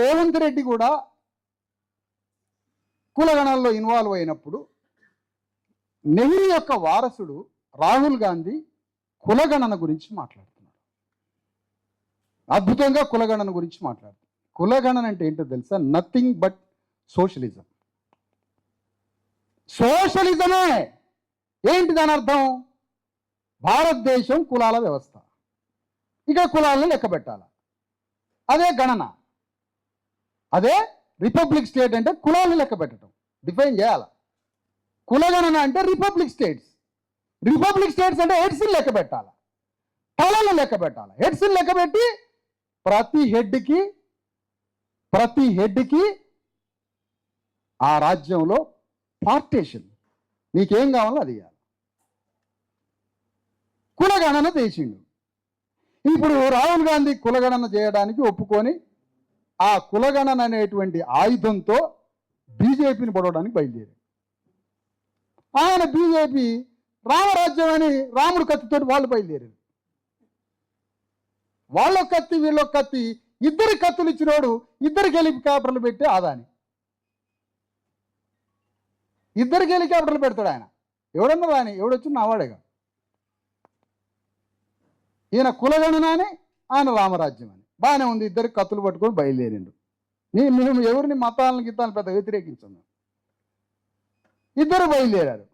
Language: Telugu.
రేవంత్ రెడ్డి కూడా కులగణాల్లో ఇన్వాల్వ్ అయినప్పుడు నెహ్రూ యొక్క వారసుడు రాహుల్ గాంధీ కులగణన గురించి మాట్లాడుతున్నాడు అద్భుతంగా కులగణన గురించి మాట్లాడుతున్నాడు కులగణన అంటే ఏంటో తెలుసా? నథింగ్ బట్ సోషలిజం సోషలిజమే ఏంటి దాని అర్థం? భారతదేశం కులాల వ్యవస్థ. ఇక కులాలను లెక్క పెట్టాలి అదే గణన. అదే రిపబ్లిక్ స్టేట్ అంటే కులాలను లెక్క పెట్టడం. డిఫైన్ చేయాలి? కులగణన అంటే రిపబ్లిక్ స్టేట్స్. రిపబ్లిక్ స్టేట్స్ అంటే హెడ్స్ని లెక్క పెట్టాలి? తలను లెక్క పెట్టాలి? హెడ్స్ని లెక్క పెట్టి ప్రతి హెడ్కి ప్రతి హెడ్కి ఆ రాజ్యంలో పార్టేషన్. నీకేం కావాలో అది ఇవ్వాలి కులగణన చేసిండు. ఇప్పుడు రాహుల్ గాంధీ కులగణన చేయడానికి ఒప్పుకొని ఆ కులగణన అనేటువంటి ఆయుధంతో బీజేపీని పొడవడానికి బయలుదేరి ఆయన బీజేపీ రామరాజ్యం అని రాముడు కత్తితో వాళ్ళు బయలుదేరారు. వాళ్ళ కత్తి వీళ్ళ కత్తి ఇద్దరి కత్తులు ఇచ్చినోడు ఇద్దరికి హెలికాప్టర్లు పెట్టి ఆదాని. ఇద్దరికి హెలికాప్టర్లు పెడతాడు ఆయన. ఎవడన్నా రాని ఎవడొచ్చి నావాడేగా ఈయన కులగణన అని ఆయన రామరాజ్యం అని. బాగానే ఉంది ఇద్దరు కత్తులు పట్టుకొని బయలుదేరిండు నేను మేము ఎవరిని మతాలను గీతాలను పెద్ద వ్యతిరేకించను ఇద్దరు బయలుదేరారు.